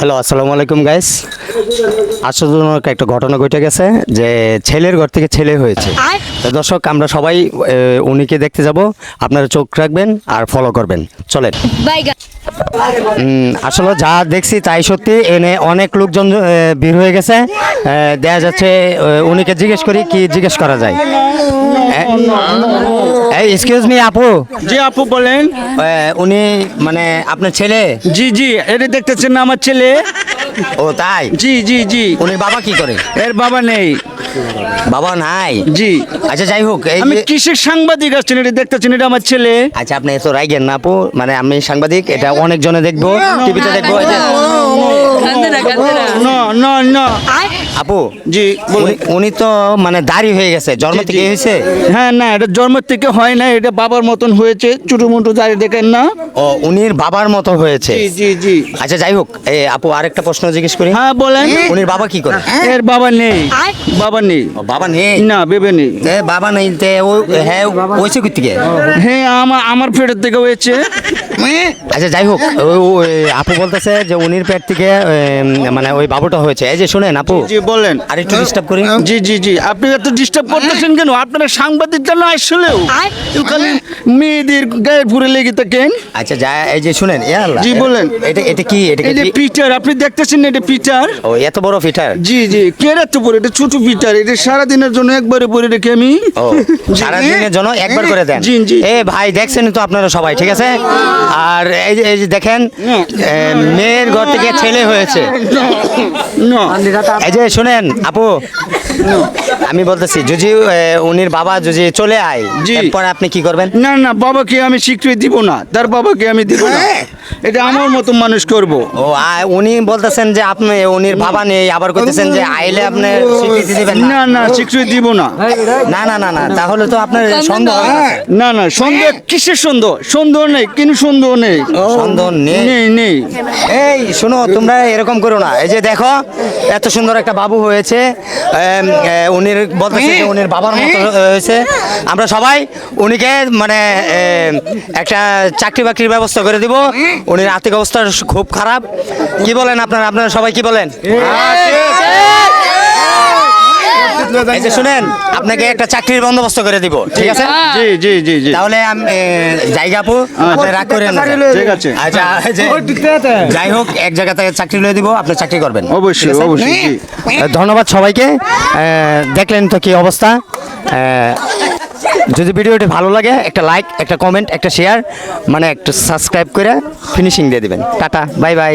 Hello আসসালামু আলাইকুম guys আশ্চর্যজনক একটা ঘটনা ঘটে গেছে যে ছেলের ঘর থেকে ছেলে হয়েছে। দর্শক আমরা সবাই উনিকে দেখতে যাব। আপনারা চোখ রাখবেন আর ফলো করবেন। চলেন। উম, আসলে যা দেখছি তাই সত্যি। এনে অনেক লোকজন বের হয়ে গেছে। দেখা যাচ্ছে উনিকে জিজ্ঞেস করি কি জিজ্ঞেস করা যায়। এক্সকিউজ মি আপু। জি আপু বলেন। উনি মানে আপনার ছেলে? জি জি এটা দেখতেছেন আমার ছেলে? ও তাই? জি জি জি। উনি বাবা কি করে? এর বাবা নেই। বাবা নাই? জি। আচ্ছা যাই হোক এই আমি যে- কিসের সাংবাদিক আসছেন? এটা দেখতেছেন এটা আমার ছেলে। আচ্ছা আপনি এত রাইগেন না আপু। মানে আমি সাংবাদিক এটা অনেক জনে দেখব টিভিতে দেখব এই যে- আপু জি উনি- উনি তো মানে দাড়ি হয়ে গেছে। জন্ম থেকে হয়েছে? হ্যাঁ না এটা জন্ম থেকে হয় না এটা বাবার মতন হয়েছে। ছোট মোটো দাঁড়িয়ে দেখেন না। ও উনির বাবার মতো হয়েছে? জি জি জি। আচ্ছা যাই হোক এ আপু আরেকটা প্রশ্ন জিজ্ঞেস করি। হ্যাঁ বলেন। উনির বাবা কি করে? এর বাবা নেই। বাবা নেই। ও, বাবা নেই? না বেবে নেই। এ, বাবা নেই তে ও হ্যাঁ হয়েছে কি থেকে হ্যাঁ আমার আমার পেটের থেকে হয়েছে। আচ্ছা যাই হোক আপু বলতেছে যে উনির পেট থেকে মানে ওই বাবুটা হয়েছে। এই যে শুনেন আপু। জি বলেন। আর একটু ডিস্টার্ব করি। জি জি জি। আপনি এত ডিস্টার্ব করতেছেন কেন? আপনারা সাংবাদিকটা না আসলেও খালি মেয়েদের গায়ে পুরে লেগে থাকেন। আচ্ছা যা এই যে শুনেন আল্লাহ, জি, বলেন। এটা এটা কি এটা পিটার আপনি দেখতেছেন না এটা পিটার? ও এত বড় ফিটার? জি জি কে রাখতে পরে এটা ছোট পিটার এটা সারাদিনের জন্য একবারে পরে রেখে আমি ও সারা দিনের জন্য একবার করে দেন। জি, জি। এ ভাই দেখছেন তো আপনারা সবাই ঠিক আছে? আর এই যে এই যে দেখেন মেয়ের ঘর থেকে ছেলে হয়েছে। না এই যে শুনেন আপু আমি বলতেছি যদি উনির বাবা যদি চলে আয় জি। এরপরে আপনি কি করবেন? না না না বাবাকে আমি স্বীকৃতি দিব না তার বাবাকে আমি দিব না। এটা আমার মতো মানুষ করব। ও উনি বলতেছেন যে আপনি উনির বাবা নেই আবার কইতেছেন যে আইলে আপনি স্বীকৃতি দিবেন না। না না স্বীকৃতি দিব না। না না না না তাহলে তো আপনার সন্দেহ। না। না সন্দেহ কিসের সন্দেহ? সন্দেহ নেই কিন্তু সন্দেহ নেই। সন্দেহ নেই। নেই নেই। এই শোনো তোমরা এরকম করো না। এই যে দেখো এত সুন্দর একটা বাবু হয়েছে উনির বলতেছে যে উনির বাবার মতো হয়েছে। আমরা সবাই উনিকে মানে একটা চাকরি বাকরির ব্যবস্থা করে দিব। উনির আর্থিক অবস্থা খুব খারাপ। কি বলেন আপনারা? আপনারা সবাই কি বলেন? এই যে শুনেন আপনাকে একটা চাকরির বন্দোবস্ত করে দিব। ঠিক আছে? জি জি জি জি। তাহলে আমি জায়গা আপু আপনি রাগ করেন না। ঠিক আছে। আচ্ছা এই যে যাই হোক এক জায়গা থেকে চাকরি লয়ে দিব আপনি চাকরি করবেন। অবশ্যই অবশ্যই জি। ধন্যবাদ সবাইকে। আহ, দেখলেন তো কি অবস্থা। আহ, যদি ভিডিওটি ভালো লাগে, একটা লাইক একটা কমেন্ট একটা শেয়ার মানে একটা সাবস্ক্রাইব করে ফিনিশিং দিয়ে দেবেন। Tata bye bye